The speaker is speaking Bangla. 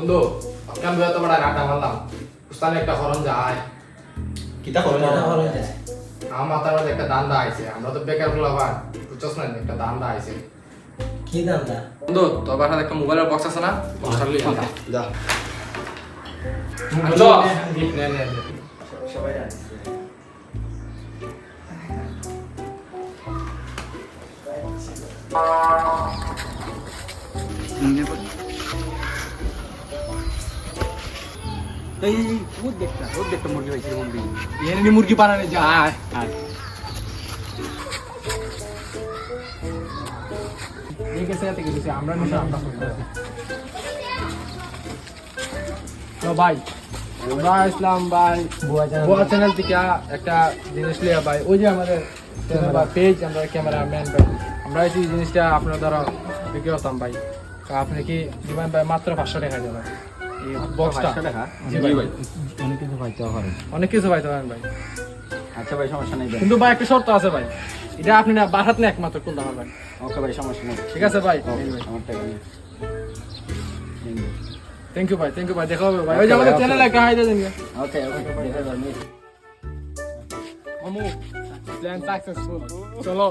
বন্ধু আজকে আমি এত বড় আটা মারলাম উস্তানে একটা হরণ যায়। কিতা করো এটা হলো যে। আমার মাথার মধ্যে একটা দান্দা আইছে। আমরা তো বেকারগুলো ভাই বুঝছস না? একটা দান্দা আইছে। কি দামটা বন্ধু তোর বাসায় একটা মোবাইলের বক্স আছে না? বক্সটা লিয়ে আন যা। আনছো? নে নে নে সবাই জানে এই রোদ দেখতা রোদ দেখতা মুরগি হয়েছে? কেসে আমরা ভাই আমরা ইসলাম ভাই বুয়া চ্যানেল। থেকে একটা জিনিস লিয়া ভাই। ওই যে আমাদের পেজ আমরা ক্যামেরাম্যান ভাই। আমরা এই জিনিসটা আপনার দ্বারা বিক্রি করতাম ভাই। আপনি কি দিবেন ভাই? মাত্র পাঁচশো টাকা দেবেন বক্সটা ভাই। অনেক কিছু পাইতে পারে অনেক কিছু পাইতে পারেন ভাই। আচ্ছা ভাই সমস্যা নেই কিন্তু ভাই একটা শর্ত আছে ভাই। এটা আপনি না বাসাত না একমাত্র খুলতে পারবেন ওকে ভাই সমস্যা নেই। ঠিক আছে ভাই। আমার টাকা নেই। থ্যাংক ইউ ভাই থ্যাংক ইউ ভাই। দেখা হবে ভাই। ওই যে আমাদের চ্যানেলে একটা হাই দেন ওকে ওকে দেখা যাবে মামু প্ল্যান সাকসেসফুল চলো।